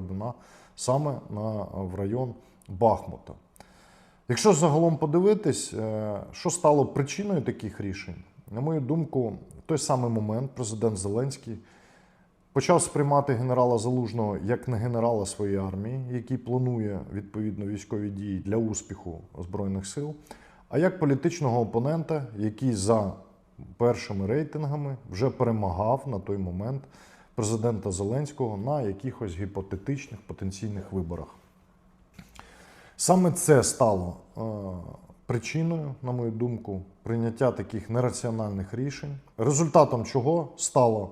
передана саме на, в район Бахмута. Якщо загалом подивитись, е, що стало причиною таких рішень, на мою думку, в той самий момент президент Зеленський почав сприймати генерала Залужного як не генерала своєї армії, який планує відповідно військові дії для успіху Збройних сил, а як політичного опонента, який за першими рейтингами вже перемагав на той момент президента Зеленського на якихось гіпотетичних потенційних виборах. Саме це стало е, причиною, на мою думку, прийняття таких нераціональних рішень, результатом чого стало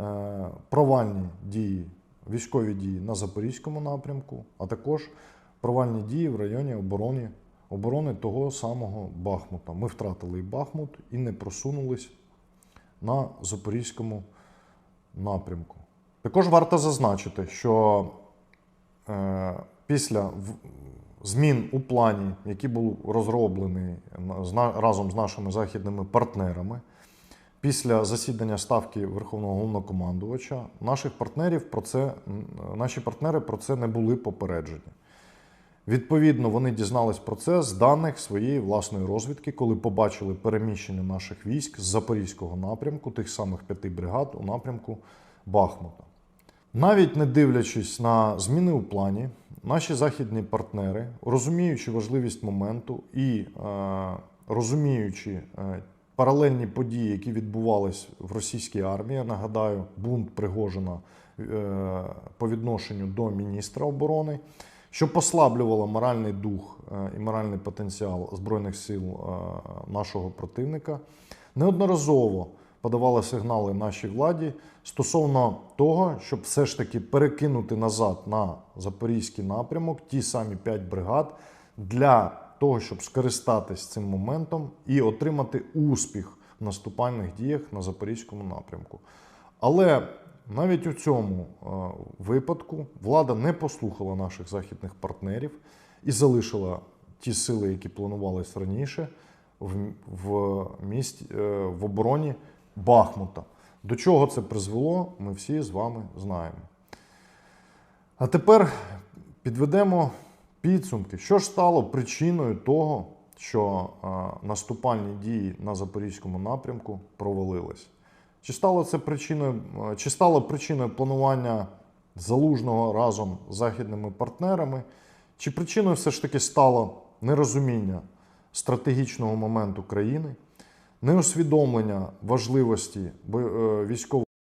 е, провальні дії, військові дії на Запорізькому напрямку, а також провальні дії в районі оборони, оборони того самого Бахмута. Ми втратили і Бахмут і не просунулись на Запорізькому напрямку. Також варто зазначити, що е, після змін у плані, який був розроблений на- разом з нашими західними партнерами, після засідання ставки Верховного головнокомандувача, наших партнерів про це, наші партнери про це не були попереджені. Відповідно, вони дізнались про це з даних своєї власної розвідки, коли побачили переміщення наших військ з Запорізького напрямку, тих самих п'яти бригад у напрямку Бахмута. Навіть не дивлячись на зміни у плані, наші західні партнери, розуміючи важливість моменту і е, розуміючи е, паралельні події, які відбувались в російській армії, нагадаю, бунт Пригожина е, по відношенню до міністра оборони, що послаблювало моральний дух е, і моральний потенціал збройних сил е, нашого противника, неодноразово подавали сигнали нашій владі стосовно того, щоб все ж таки перекинути назад на запорізький напрямок ті самі 5 бригад для того, щоб скористатись цим моментом і отримати успіх в наступальних діях на запорізькому напрямку. Але навіть у цьому е, випадку влада не послухала наших західних партнерів і залишила ті сили, які планувались раніше, в, в місті е, в обороні Бахмута. До чого це призвело, ми всі з вами знаємо. А тепер підведемо підсумки. Що ж стало причиною того, що е, наступальні дії на запорізькому напрямку провалились? Чи стало це причиною, е, чи стало причиною планування залужного разом з західними партнерами, чи причиною все ж таки стало нерозуміння стратегічного моменту країни, неусвідомлення важливості е, військового